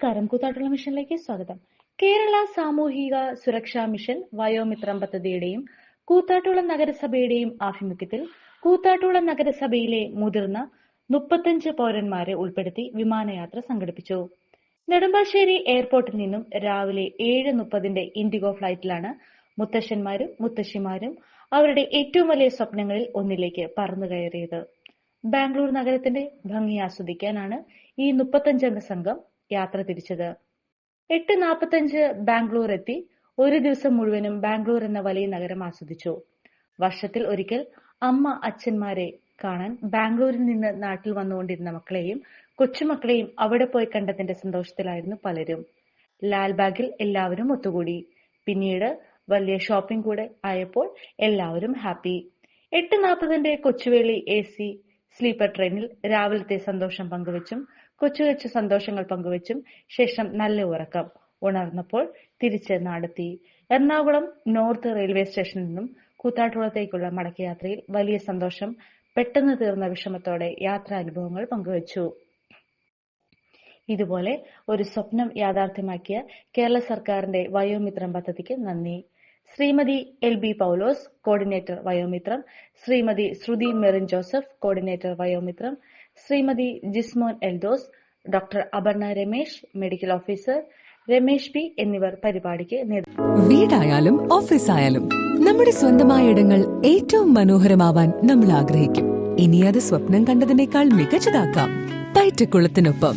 നമസ്കാരം. കൂത്താട്ടുള്ള മിഷനിലേക്ക് സ്വാഗതം. കേരള സാമൂഹിക സുരക്ഷാ മിഷൻ വയോമിത്രം പദ്ധതിയുടെയും കൂത്താട്ടുള്ള നഗരസഭയുടെയും ആഭിമുഖ്യത്തിൽ കൂത്താട്ടുള്ള നഗരസഭയിലെ മുതിർന്ന മുപ്പത്തഞ്ച് പൗരന്മാരെ ഉൾപ്പെടുത്തി വിമാനയാത്ര സംഘടിപ്പിച്ചു. നെടുമ്പാശ്ശേരി എയർപോർട്ടിൽ നിന്നും രാവിലെ ഏഴ് മുപ്പതിന്റെ ഇൻഡിഗോ ഫ്ലൈറ്റിലാണ് മുത്തശ്ശന്മാരും മുത്തശ്ശിമാരും അവരുടെ ഏറ്റവും വലിയ സ്വപ്നങ്ങളിൽ ഒന്നിലേക്ക് പറന്നു കയറിയത്. ബാംഗ്ലൂർ നഗരത്തിന്റെ ഭംഗി ആസ്വദിക്കാനാണ് ഈ മുപ്പത്തഞ്ചംഗ സംഘം യാത്ര തിരിച്ചത്. എട്ട് നാൽപ്പത്തഞ്ച് ബാംഗ്ലൂർ എത്തി. ഒരു ദിവസം മുഴുവനും ബാംഗ്ലൂർ എന്ന വലിയ നഗരം ആസ്വദിച്ചു. വർഷത്തിൽ ഒരിക്കൽ അമ്മ അച്ഛന്മാരെ കാണാൻ ബാംഗ്ലൂരിൽ നിന്ന് നാട്ടിൽ വന്നുകൊണ്ടിരുന്ന മക്കളെയും കൊച്ചുമക്കളെയും അവിടെ പോയി കണ്ടതിന്റെ സന്തോഷത്തിലായിരുന്നു പലരും. ലാൽബാഗിൽ എല്ലാവരും ഒത്തുകൂടി. പിന്നീട് വലിയ ഷോപ്പിംഗ് കൂടെ ആയപ്പോൾ എല്ലാവരും ഹാപ്പി. എട്ട് നാൽപ്പതിന്റെ കൊച്ചുവേളി എ സി സ്ലീപ്പർ ട്രെയിനിൽ രാവിലത്തെ സന്തോഷം പങ്കുവച്ചും കൊച്ചു കൊച്ചു സന്തോഷങ്ങൾ പങ്കുവച്ചും ശേഷം നല്ല ഉറക്കം ഉണർന്നപ്പോൾ തിരിച്ച് നാടെത്തി. എറണാകുളം നോർത്ത് റെയിൽവേ സ്റ്റേഷനിൽ നിന്നും കൂത്താട്ടുകുളത്തേക്കുള്ള മടക്കയാത്രയിൽ വലിയ സന്തോഷം പെട്ടെന്ന് തീർന്ന വിഷമത്തോടെ യാത്രാനുഭവങ്ങൾ പങ്കുവച്ചു. ഇതുപോലെ ഒരു സ്വപ്നം യാഥാർത്ഥ്യമാക്കിയ കേരള സർക്കാരിന്റെ വയോമിത്രം പദ്ധതിക്ക് നന്ദി. Shrimati L B Paulose coordinator Vayomithram. Shrimati Shruthi Merin Joseph coordinator Vayomithram. Shrimati Jismon Eldhose doctor Aparna Ramesh medical officer. Ramesh P എന്നിവർ പരിപാടിക്ക് നേതൃത്വം വീടായാലും ഓഫീസായാലും നമ്മുടെ സ്വന്തമായ ഇടങ്ങൾ ഏറ്റവും മനോഹരമാവാൻ നമ്മൾ ആഗ്രഹിക്കും. ഇനി അത് സ്വപ്നം കണ്ടതിനേക്കാൾ മികച്ചതാക്കാം. പൈറ്റക്കുളത്തിനൊപ്പം